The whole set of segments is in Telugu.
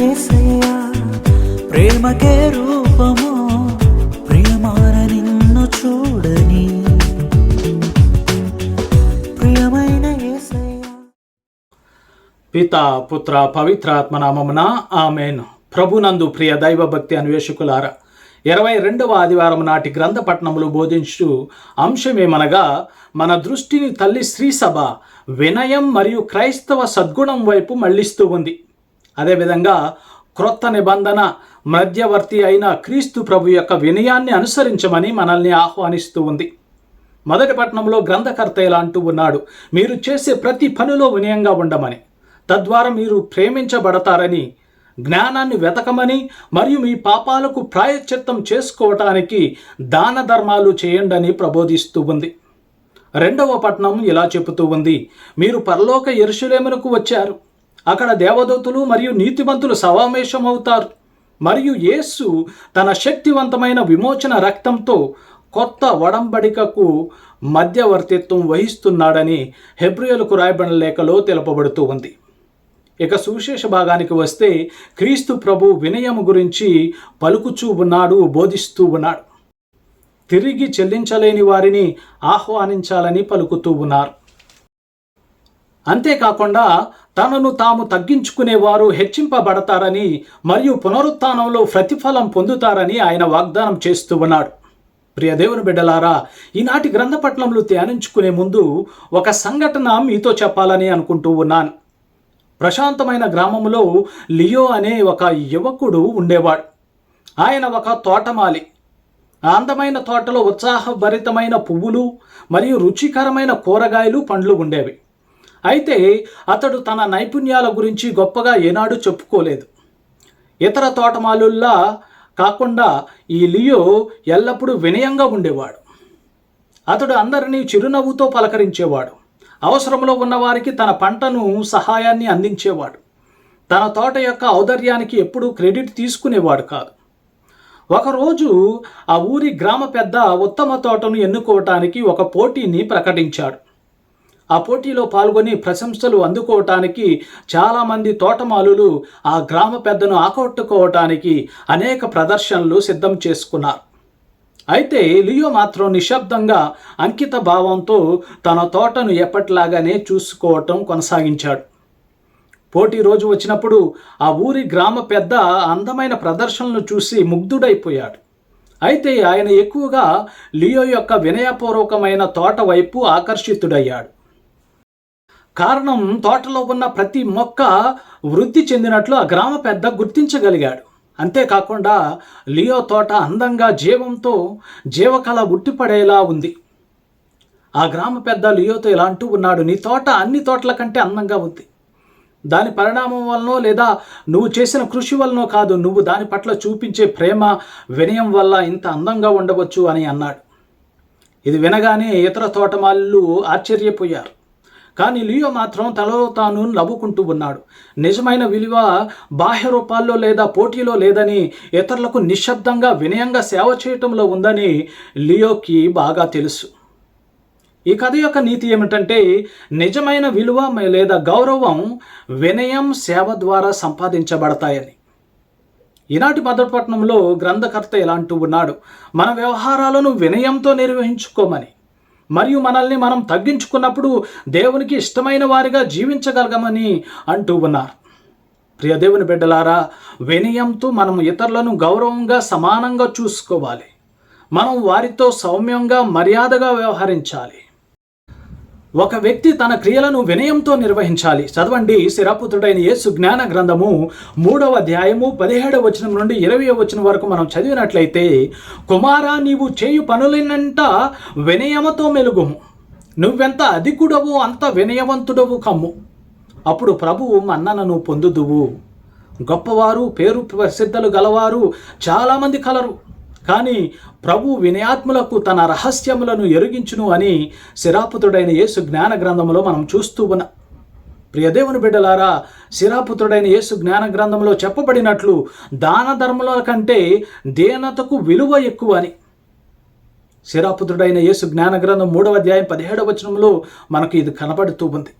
యేసయ్యా ప్రేమకే రూపము ప్రియమాన నిన్ను చూడని. ప్రియమైన పిత పుత్ర పవిత్రాత్మ నామమున ఆమెన్. ప్రభునందు ప్రియ దైవభక్తి అన్వేషకులారా ఇరవై రెండవ ఆదివారం నాటి గ్రంథ పట్టణములు బోధించు అంశమేమనగా మన దృష్టిని తల్లి శ్రీసభ వినయం మరియు క్రైస్తవ సద్గుణం వైపు మళ్ళిస్తూ ఉంది. అదేవిధంగా క్రొత్త నిబంధన మధ్యవర్తి అయిన క్రీస్తు ప్రభు యొక్క వినయాన్ని అనుసరించమని మనల్ని ఆహ్వానిస్తూ ఉంది. మొదటి పట్టణంలో గ్రంథకర్త ఇలా అంటూ ఉన్నాడు మీరు చేసే ప్రతి పనిలో వినయంగా ఉండమని తద్వారా మీరు ప్రేమించబడతారని జ్ఞానాన్ని వెతకమని మరియు మీ పాపాలకు ప్రాయశ్చిత్తం చేసుకోవటానికి దాన ధర్మాలు చేయండని ప్రబోధిస్తూ ఉంది. రెండవ పట్నం ఇలా చెబుతూ ఉంది మీరు పరలోక ఎరుషులేమునకు వచ్చారు. అక్కడ దేవదూతులు మరియు నీతిమంతులు సమావేశమవుతారు. మరియు యేసు తన శక్తివంతమైన విమోచన రక్తంతో కొత్త వడంబడికకు మధ్యవర్తిత్వం వహిస్తున్నాడని హెబ్రియలకు రాయబడిన లేఖలో తెలుపబడుతూ ఉంది. ఇక సువిశేష భాగానికి వస్తే క్రీస్తు ప్రభు వినయం గురించి పలుకుచూ ఉన్నాడు బోధిస్తూ ఉన్నాడు. తిరిగి చెల్లించలేని వారిని ఆహ్వానించాలని పలుకుతూ ఉన్నారు. అంతేకాకుండా తనను తాము తగ్గించుకునేవారు హెచ్చింపబడతారని మరియు పునరుత్థానంలో ప్రతిఫలం పొందుతారని ఆయన వాగ్దానం చేస్తూ ఉన్నాడు. ప్రియ దేవుని బిడ్డలారా ఈనాటి గ్రంథపట్నంలో ధ్యానించుకునే ముందు ఒక సంఘటన మీతో చెప్పాలని అనుకుంటూ ఉన్నాను. ప్రశాంతమైన గ్రామంలో లియో అనే ఒక యువకుడు ఉండేవాడు. ఆయన ఒక తోటమాలి. అందమైన తోటలో ఉత్సాహభరితమైన పువ్వులు మరియు రుచికరమైన కూరగాయలు పండ్లు ఉండేవి. అయితే అతడు తన నైపుణ్యాల గురించి గొప్పగా ఏనాడు చెప్పుకోలేదు. ఇతర తోటమాలుల్లా కాకుండా ఈ లియో ఎల్లప్పుడూ వినయంగా ఉండేవాడు. అతడు అందరినీ చిరునవ్వుతో పలకరించేవాడు. అవసరంలో ఉన్నవారికి తన పంటను సహాయాన్ని అందించేవాడు. తన తోట యొక్క ఔదర్యానికి ఎప్పుడూ క్రెడిట్ తీసుకునేవాడు కాదు. ఒకరోజు ఆ ఊరి గ్రామ పెద్ద ఉత్తమ తోటను ఎన్నుకోవటానికి ఒక పోటీని ప్రకటించాడు. ఆ పోటీలో పాల్గొని ప్రశంసలు అందుకోవటానికి చాలామంది తోటమాలులు ఆ గ్రామ పెద్దను ఆకట్టుకోవటానికి అనేక ప్రదర్శనలు సిద్ధం చేసుకున్నారు. అయితే లియో మాత్రం నిశ్శబ్దంగా అంకిత భావంతో తన తోటను ఎప్పటిలాగానే చూసుకోవటం కొనసాగించాడు. పోటీ రోజు వచ్చినప్పుడు ఆ ఊరి గ్రామ పెద్ద అందమైన ప్రదర్శనలు చూసి ముగ్ధుడైపోయాడు. అయితే ఆయన ఎక్కువగా లియో యొక్క వినయపూర్వకమైన తోట వైపు ఆకర్షితుడయ్యాడు. కారణం తోటలో ఉన్న ప్రతి మొక్క వృద్ధి చెందినట్లు ఆ గ్రామ పెద్ద గుర్తించగలిగాడు. అంతేకాకుండా లియో తోట అందంగా జీవంతో జీవకళ ఉట్టిపడేలా ఉంది. ఆ గ్రామ పెద్ద లియోతో ఇలా అంటూ ఉన్నాడు నీ తోట అన్ని తోటల కంటే అందంగా ఉంది. దాని పరిణామం వలనో లేదా నువ్వు చేసిన కృషి వలనో కాదు నువ్వు దాని పట్ల చూపించే ప్రేమ వినయం వల్ల ఇంత అందంగా ఉండవచ్చు అని అన్నాడు. ఇది వినగానే ఇతర తోటమాళ్ళు ఆశ్చర్యపోయారు. కానీ లియో మాత్రం తలలో తాను నవ్వుకుంటూ ఉన్నాడు. నిజమైన విలువ బాహ్య రూపాల్లో లేదా పోటీలో లేదని ఇతరులకు నిశ్శబ్దంగా వినయంగా సేవ చేయటంలో ఉందని లియోకి బాగా తెలుసు. ఈ కథ యొక్క నీతి ఏమిటంటే నిజమైన విలువ లేదా గౌరవం వినయం సేవ ద్వారా సంపాదించబడతాయని. ఈనాటి భద్రపట్నంలో గ్రంథకర్త ఎలా అంటూ ఉన్నాడు మన వ్యవహారాలను వినయంతో నిర్వహించుకోమని. మరియు మనల్ని మనం తగ్గించుకున్నప్పుడు దేవునికి ఇష్టమైన వారిగా జీవించగలగమని అంటూ ఉన్నారు. ప్రియ దేవుని బిడ్డలారా వినయంతో మనం ఇతరులను గౌరవంగా సమానంగా చూసుకోవాలి. మనం వారితో సౌమ్యంగా మర్యాదగా వ్యవహరించాలి. ఒక వ్యక్తి తన క్రియలను వినయంతో నిర్వహించాలి. చదవండి. శిరపుత్రుడైన యేసు జ్ఞాన గ్రంథము మూడవ అధ్యాయము పదిహేడవ వచనం నుండి ఇరవై వచనం వరకు మనం చదివినట్లయితే కుమారా నీవు చేయు పనులనంట వినయమతో మెలుగుము. నువ్వెంత అధికుడవు అంత వినయవంతుడవు కమ్ము. అప్పుడు ప్రభువు మన్ననను పొందుదువు. గొప్పవారు పేరు ప్రసిద్ధులు గలవారు చాలామంది కలరు. కానీ ప్రభు వినయాత్ములకు తన రహస్యములను ఎరిగించును అని శిరాపుతుడైన యేసు జ్ఞాన గ్రంథంలో మనం చూస్తూ ఉన్న ప్రియదేవుని బిడ్డలారా శిరాపుత్రుడైన యేసు జ్ఞాన గ్రంథంలో చెప్పబడినట్లు దాన ధర్మముల కంటే దేనతకు విలువ ఎక్కువ అని. శిరాపుత్రుడైన యేసు జ్ఞాన గ్రంథం మూడవ అధ్యాయం పదిహేడవ వచనంలో మనకు ఇది కనబడుతూ ఉంది.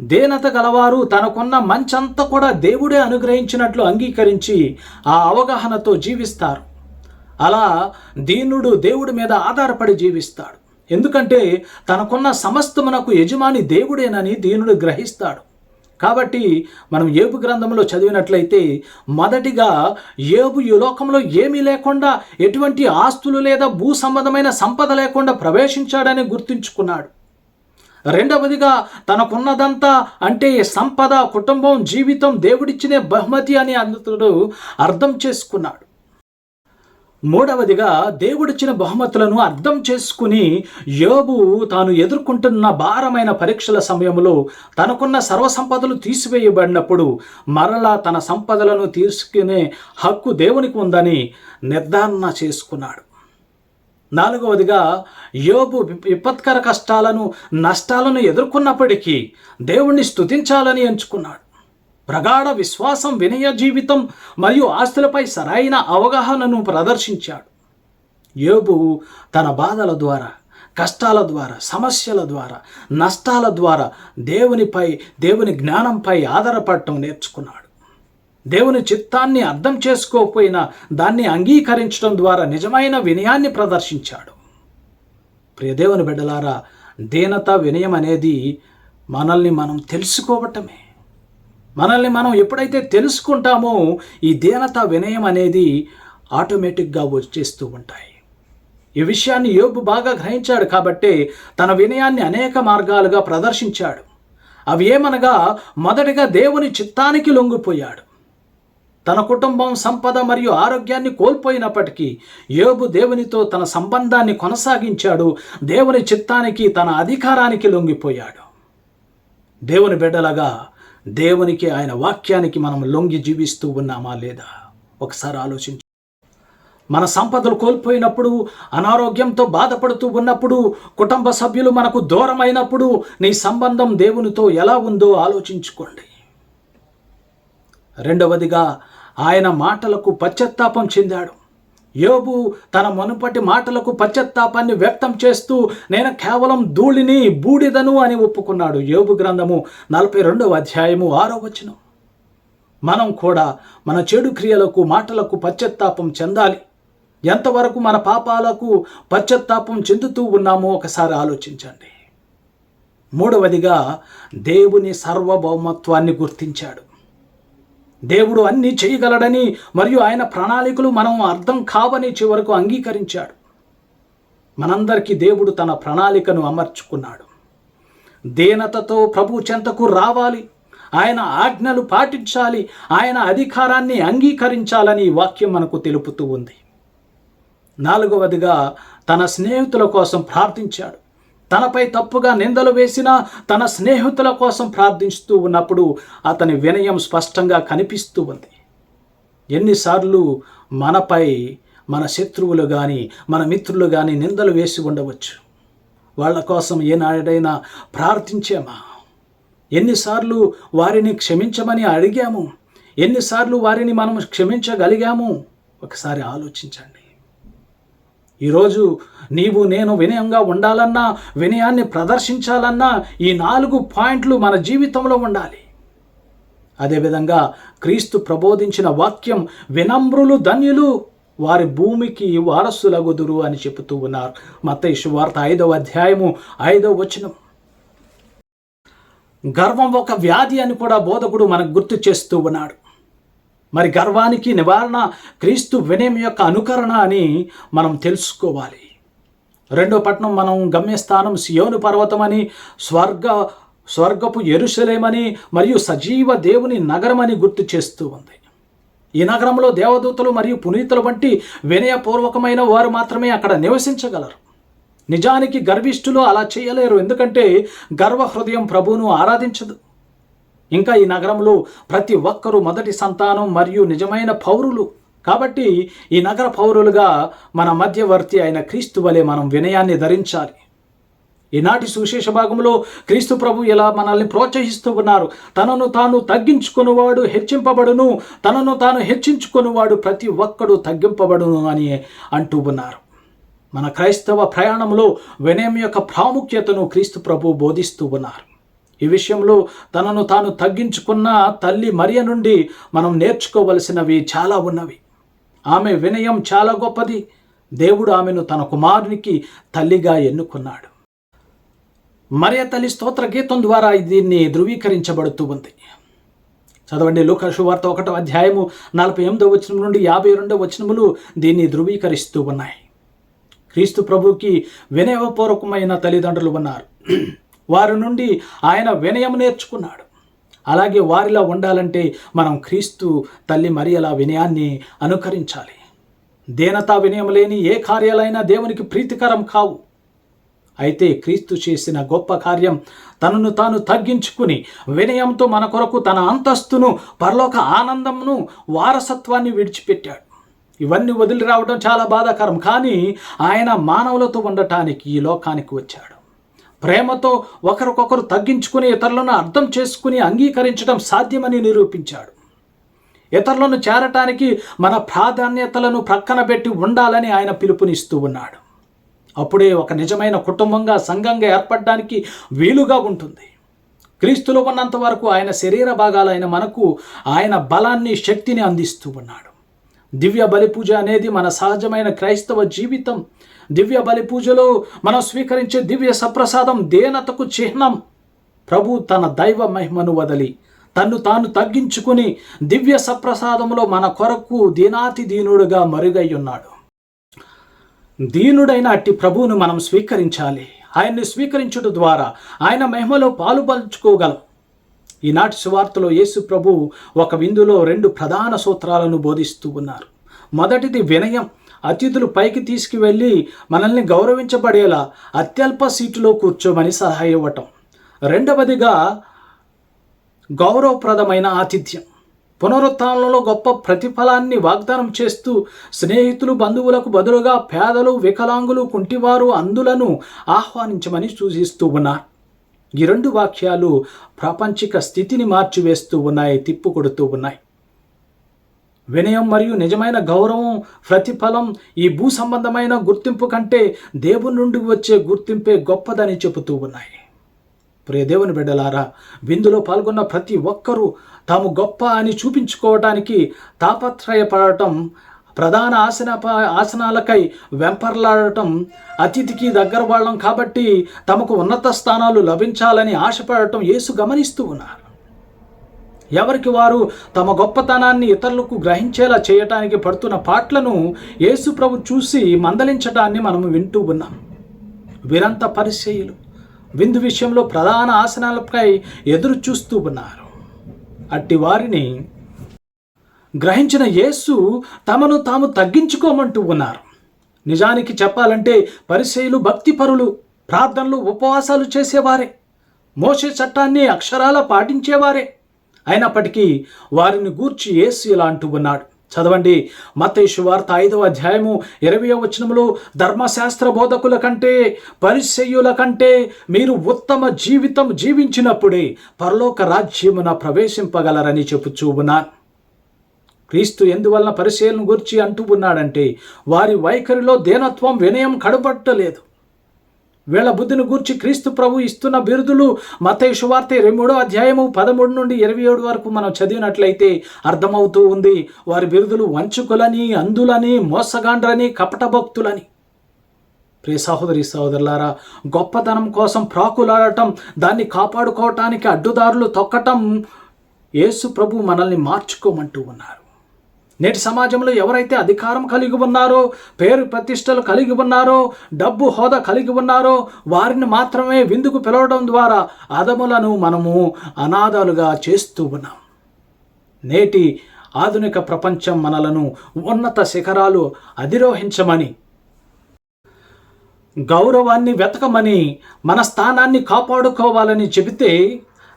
దేనత గలవారు తనకున్న మంచంతా కూడా దేవుడే అనుగ్రహించినట్లు అంగీకరించి ఆ అవగాహనతో జీవిస్తారు. అలా దీనుడు దేవుడి మీద ఆధారపడి జీవిస్తాడు. ఎందుకంటే తనకున్న సమస్తమునకు యజమాని దేవుడేనని దీనుడు గ్రహిస్తాడు. కాబట్టి మనం ఏబు గ్రంథంలో చదివినట్లయితే మొదటిగా ఏబు ఈ లోకంలో ఏమీ లేకుండా ఎటువంటి ఆస్తులు లేదా భూ సంబంధమైన సంపద లేకుండా ప్రవేశించాడని గుర్తుంచుకున్నాడు. రెండవదిగా తనకున్నదంతా అంటే సంపద కుటుంబం జీవితం దేవుడిచ్చిన బహుమతి అని అందుతుడు అర్థం చేసుకున్నాడు. మూడవదిగా దేవుడిచ్చిన బహుమతులను అర్థం చేసుకుని యోబు తాను ఎదుర్కొంటున్న భారమైన పరీక్షల సమయంలో తనకున్న సర్వసంపదలు తీసివేయబడినప్పుడు మరలా తన సంపదలను తీసుకునే హక్కు దేవునికి ఉందని నిర్ధారణ చేసుకున్నాడు. నాలుగవదిగా యోబు విపత్కర కష్టాలను నష్టాలను ఎదుర్కొన్నప్పటికీ దేవుణ్ణి స్తుతించాలని ఎంచుకున్నాడు. ప్రగాఢ విశ్వాసం వినయ జీవితం మరియు ఆస్తులపై సరైన అవగాహనను ప్రదర్శించాడు. యోబు తన బాధల ద్వారా కష్టాల ద్వారా సమస్యల ద్వారా నష్టాల ద్వారా దేవునిపై దేవుని జ్ఞానంపై ఆధారపడటం నేర్చుకున్నాడు. దేవుని చిత్తాన్ని అర్థం చేసుకోకపోయినా దాన్ని అంగీకరించడం ద్వారా నిజమైన వినయాన్ని ప్రదర్శించాడు. ప్రియదేవుని బిడ్డలారా దీనత వినయం అనేది మనల్ని మనం తెలుసుకోవటమే. మనల్ని మనం ఎప్పుడైతే తెలుసుకుంటామో ఈ దీనత వినయం అనేది ఆటోమేటిక్గా వచ్చేస్తూ ఉంటాయి. ఈ విషయాన్ని యోబు బాగా గ్రహించాడు కాబట్టే తన వినయాన్ని అనేక మార్గాలుగా ప్రదర్శించాడు. అవి ఏమనగా మొదటిగా దేవుని చిత్తానికి లొంగిపోయాడు. తన కుటుంబం సంపద మరియు ఆరోగ్యాన్ని కోల్పోయినప్పటికీ యోబు దేవునితో తన సంబంధాన్ని కొనసాగించాడు. దేవుని చిత్తానికి తన అధికారానికి లొంగిపోయాడు. దేవుని బిడ్డలగా దేవునికి ఆయన వాక్యానికి మనం లొంగి జీవిస్తూ ఉన్నామా లేదా? ఒకసారి ఆలోచించు. మన సంపదలు కోల్పోయినప్పుడు అనారోగ్యంతో బాధపడుతూ ఉన్నప్పుడు కుటుంబ సభ్యులు మనకు దూరమైనప్పుడు నీ సంబంధం దేవునితో ఎలా ఉందో ఆలోచించుకోండి. రెండవదిగా ఆయన మాటలకు పశ్చాత్తాపం చెందాడు. యోబు తన మునుపటి మాటలకు పశ్చాత్తాపాన్ని వ్యక్తం చేస్తూ నేను కేవలం ధూళిని బూడిదను అని ఒప్పుకున్నాడు. యోబు గ్రంథము నలభై రెండవ అధ్యాయము ఆరో వచనం. మనం కూడా మన చెడు క్రియలకు మాటలకు పశ్చాత్తాపం చెందాలి. ఎంతవరకు మన పాపాలకు పశ్చాత్తాపం చెందుతూ ఉన్నామో ఒకసారి ఆలోచించండి. మూడవదిగా దేవుని సార్వభౌమత్వాన్ని గుర్తించాడు. దేవుడు అన్నీ చేయగలడని మరియు ఆయన ప్రణాళికలు మనం అర్థం కావని చివరకు అంగీకరించాడు. మనందరికీ దేవుడు తన ప్రణాళికను అమర్చుకున్నాడు. దీనతతో ప్రభు చెంతకు రావాలి. ఆయన ఆజ్ఞలు పాటించాలి. ఆయన అధికారాన్ని అంగీకరించాలని వాక్యం మనకు తెలుపుతూ ఉంది. నాలుగవదిగా తన స్నేహితుల కోసం ప్రార్థించాడు. తనపై తప్పుగా నిందలు వేసిన తన స్నేహితుల కోసం ప్రార్థిస్తూ ఉన్నప్పుడు అతని వినయం స్పష్టంగా కనిపిస్తూ ఉంది. ఎన్నిసార్లు మనపై మన శత్రువులు కానీ మన మిత్రులు కానీ నిందలు వేసి ఉండవచ్చు. వాళ్ళ కోసం ఏనాడైనా ప్రార్థించామా? ఎన్నిసార్లు వారిని క్షమించమని అడిగాము? ఎన్నిసార్లు వారిని మనం క్షమించగలిగాము? ఒకసారి ఆలోచించండి. ఈరోజు నీవు నేను వినయంగా ఉండాలన్నా వినయాన్ని ప్రదర్శించాలన్నా ఈ నాలుగు పాయింట్లు మన జీవితంలో ఉండాలి. అదేవిధంగా క్రీస్తు ప్రబోధించిన వాక్యం వినమ్రులు ధన్యులు వారి భూమికి వారసులగుదురు అని చెబుతూ ఉన్నారు. మత్తయి వార్త ఐదవ అధ్యాయము ఐదవ వచనం. గర్వం ఒక వ్యాధి అని కూడా బోధకుడు మనకు గుర్తు చేస్తూ ఉన్నాడు. మరి గర్వానికి నివారణ క్రీస్తు వినయం యొక్క అనుకరణ అని మనం తెలుసుకోవాలి. రెండో పట్టణం మనం గమ్యస్థానం సియోను పర్వతం అని స్వర్గ స్వర్గపు ఎరుసలేమని మరియు సజీవ దేవుని నగరమని గుర్తు చేస్తూ ఉంది. ఈ నగరంలో దేవదూతలు మరియు పునీతుల వంటి వినయపూర్వకమైన వారు మాత్రమే అక్కడ నివసించగలరు. నిజానికి గర్విష్ఠులు అలా చేయలేరు. ఎందుకంటే గర్వ హృదయం ప్రభువును ఆరాధించదు. ఇంకా ఈ నగరంలో ప్రతి ఒక్కరూ మొదటి సంతానం మరియు నిజమైన పౌరులు. కాబట్టి ఈ నగర పౌరులుగా మన మధ్యవర్తి అయిన క్రీస్తు వలె మనం వినయాన్ని ధరించాలి. ఈనాటి సువిశేష భాగంలో క్రీస్తు ప్రభు ఇలా మనల్ని ప్రోత్సహిస్తూ ఉన్నారు. తనను తాను తగ్గించుకునివాడు హెచ్చింపబడును తనను తాను హెచ్చించుకునేవాడు ప్రతి ఒక్కడు తగ్గింపబడును అని అంటూ ఉన్నారు. మన క్రైస్తవ ప్రయాణంలో వినయం యొక్క ప్రాముఖ్యతను క్రీస్తు ప్రభు బోధిస్తూ ఉన్నారు. ఈ విషయంలో తనను తాను తగ్గించుకున్న తల్లి మరియ నుండి మనం నేర్చుకోవలసినవి చాలా ఉన్నవి. ఆమె వినయం చాలా గొప్పది. దేవుడు ఆమెను తన కుమారునికి తల్లిగా ఎన్నుకున్నాడు. మరియ తల్లి స్తోత్ర గీతం ద్వారా దీన్ని ధృవీకరించబడుతూ ఉంది. చదవండి లోకాశు వార్త ఒకటో అధ్యాయము నలభై ఎనిమిదో వచనం నుండి యాభై రెండో వచనములు దీన్ని ధృవీకరిస్తూ ఉన్నాయి. క్రీస్తు ప్రభుకి వినయపూర్వకమైన తల్లిదండ్రులు ఉన్నారు. వారి నుండి ఆయన వినయం నేర్చుకున్నాడు. అలాగే వారిలా ఉండాలంటే మనం క్రీస్తు తల్లి మరియలా వినయాన్ని అనుకరించాలి. దేనతా వినయం లేని ఏ కార్యాలైనా దేవునికి ప్రీతికరం కావు. అయితే క్రీస్తు చేసిన గొప్ప కార్యం తనను తాను తగ్గించుకుని వినయంతో మన కొరకు తన అంతస్తును పరలోక ఆనందమును వారసత్వాన్ని విడిచిపెట్టాడు. ఇవన్నీ వదిలి రావడం చాలా బాధాకరం. కానీ ఆయన మానవులతో ఉండటానికి ఈ లోకానికి వచ్చాడు. ప్రేమతో ఒకరికొకరు తగ్గించుకుని ఇతరులను అర్థం చేసుకుని అంగీకరించడం సాధ్యమని నిరూపించాడు. ఇతరులను చేరటానికి మన ప్రాధాన్యతలను ప్రక్కన పెట్టి ఉండాలని ఆయన పిలుపునిస్తూ ఉన్నాడు. అప్పుడే ఒక నిజమైన కుటుంబంగా సంఘంగా ఏర్పడడానికి వీలుగా ఉంటుంది. క్రీస్తులో ఉన్నంత వరకు ఆయన శరీర భాగాలైన మనకు ఆయన బలాన్ని శక్తిని అందిస్తూ ఉన్నాడు. దివ్య బలి పూజ అనేది మన సహజమైన క్రైస్తవ జీవితం. దివ్య బలి పూజలో మనం స్వీకరించే దివ్య సప్రసాదం దేనతకు చిహ్నం. ప్రభు తన దైవ మహిమను వదలి తన్ను తాను తగ్గించుకుని దివ్య సప్రసాదంలో మన కొరకు దీనాతి దీనుడుగా మరుగై ఉన్నాడు దీనుడైన అట్టి ప్రభువును మనం స్వీకరించాలి. ఆయన్ని స్వీకరించుట ద్వారా ఆయన మహిమలో పాలుపంచుకోగలం ఈనాటి సువార్తలో యేసు ప్రభు ఒక విందులో రెండు ప్రధాన సూత్రాలను బోధిస్తూ ఉన్నారు. మొదటిది వినయం. అతిథులు పైకి తీసుకువెళ్ళి మనల్ని గౌరవించబడేలా అత్యల్ప సీటులో కూర్చోమని సలహా ఇవ్వటం. రెండవదిగా గౌరవప్రదమైన ఆతిథ్యం. పునరుత్థానంలో గొప్ప ప్రతిఫలాన్ని వాగ్దానం చేస్తూ స్నేహితులు బంధువులకు బదులుగా పేదలు వికలాంగులు కుంటివారు అందులను ఆహ్వానించమని సూచిస్తూ ఉన్నారు. ఈ రెండు వాక్యాలు ప్రాపంచిక స్థితిని మార్చివేస్తూ ఉన్నాయి తిప్పు కొడుతూ ఉన్నాయి. వినయం మరియు నిజమైన గౌరవం ప్రతిఫలం ఈ భూ సంబంధమైన గుర్తింపు కంటే దేవుని నుండి వచ్చే గుర్తింపే గొప్పదని చెబుతూ ఉన్నాయి. ప్రియ దేవుని బిడ్డలారా విందులో పాల్గొన్న ప్రతి ఒక్కరూ తాము గొప్ప అని చూపించుకోవటానికి తాపత్రయపడటం ప్రధాన ఆసన ఆసనాలకై వెంపర్లాడటం అతిథికి దగ్గర వాళ్ళం కాబట్టి తమకు ఉన్నత స్థానాలు లభించాలని ఆశపడటం యేసు గమనిస్తూ ఉన్నారు. ఎవరికి వారు తమ గొప్పతనాన్ని ఇతరులకు గ్రహించేలా చేయటానికి పడుతున్న పాటలను యేసుప్రభు చూసి మందలించడాన్ని మనం వింటూ ఉన్నాం. వీరంత పరిచయులు విందు విషయంలో ప్రధాన ఆసనాలపై ఎదురు చూస్తూ ఉన్నారు. అట్టి వారిని గ్రహించిన యేసు తమను తాము తగ్గించుకోమంటూ ఉన్నారు. నిజానికి చెప్పాలంటే పరిచయులు భక్తిపరులు ప్రార్థనలు ఉపవాసాలు చేసేవారే. మోసే చట్టాన్ని అక్షరాల పాటించేవారే. అయినప్పటికీ వారిని గూర్చి యేసు ఇలా అంటూ ఉన్నాడు. చదవండి. మతేషు వార్త ఐదవ అధ్యాయము ఇరవై వచనములో ధర్మశాస్త్ర బోధకుల కంటే పరిచయుల కంటే మీరు ఉత్తమ జీవితం జీవించినప్పుడే పరలోక రాజ్యమున ప్రవేశింపగలరని చెప్పుచూ ఉన్నాను. క్రీస్తు ఎందువలన పరిశీలన గురించి అంటూ ఉన్నాడంటే వారి వైఖరిలో దేనత్వం వినయం కడపట్టలేదు వీళ్ళ బుద్ధిని గూర్చి క్రీస్తు ప్రభు ఇస్తున్న బిరుదులు మత శువార్త ఇరవై మూడో అధ్యాయము పదమూడు నుండి ఇరవై ఏడు వరకు మనం చదివినట్లయితే అర్థమవుతూ ఉంది. వారి బిరుదులు వంచుకులని అందులని మోసగాండ్రని కపట భక్తులని ప్రియ సహోదరి సహోదరులారా గొప్పతనం కోసం ప్రాకులాడటం దాన్ని కాపాడుకోవటానికి అడ్డుదారులు తొక్కటం యేసు ప్రభు మనల్ని మార్చుకోమంటూ ఉన్నారు. నేటి సమాజంలో ఎవరైతే అధికారం కలిగి ఉన్నారో పేరు ప్రతిష్టలు కలిగి ఉన్నారో డబ్బు హోదా కలిగి ఉన్నారో వారిని మాత్రమే విందుకు పిలవడం ద్వారా అదములను మనము అనాథాలుగా చేస్తూ ఉన్నాం. నేటి ఆధునిక ప్రపంచం మనలను ఉన్నత శిఖరాలు అధిరోహించమని గౌరవాన్ని వెతకమని మన స్థానాన్ని కాపాడుకోవాలని చెబితే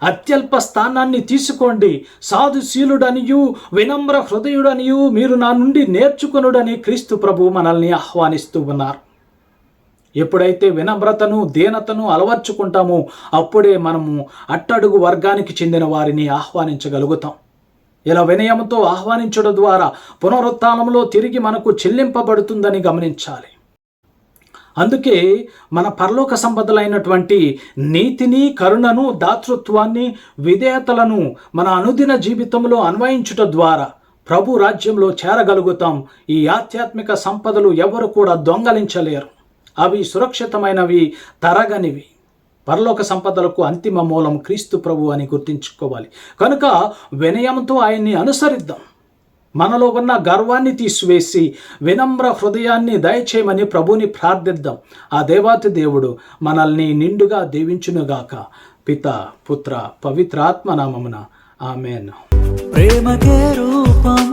అత్యల్ప స్థానాన్ని తీసుకోండి. సాధుశీలుడనియు వినమ్ర హృదయుడనియు మీరు నా నుండి నేర్చుకొనుడని క్రీస్తు ప్రభు మనల్ని ఆహ్వానిస్తూ ఉన్నారు. ఎప్పుడైతే వినమ్రతను దీనతను అలవర్చుకుంటామో అప్పుడే మనము అట్టడుగు వర్గానికి చెందిన వారిని ఆహ్వానించగలుగుతాం. ఇలా వినయంతో ఆహ్వానించడం ద్వారా పునరుత్థానంలో తిరిగి మనకు చెల్లింపబడుతుందని గమనించాలి. అందుకే మన పరలోక సంపదలైనటువంటి నీతిని కరుణను దాతృత్వాన్ని విధేయతలను మన అనుదిన జీవితంలో అన్వయించుట ద్వారా ప్రభు రాజ్యంలో చేరగలుగుతాం. ఈ ఆధ్యాత్మిక సంపదలు ఎవరు కూడా దొంగలించలేరు. అవి సురక్షితమైనవి తరగనివి. పరలోక సంపదలకు అంతిమ మూలం క్రీస్తు ప్రభు అని గుర్తుంచుకోవాలి. కనుక వినయంతో ఆయన్ని అనుసరిద్దాం. మనలో ఉన్న గర్వాన్ని తీసివేసి వినమ్ర హృదయాన్ని దయచేయమని ప్రభుని ప్రార్థిద్దాం. ఆ దేవాతి దేవుడు మనల్ని నిండుగా దీవించునుగాక. పిత పుత్ర పవిత్రాత్మ నామమున. ఆమెన్. ప్రేమకే రూపం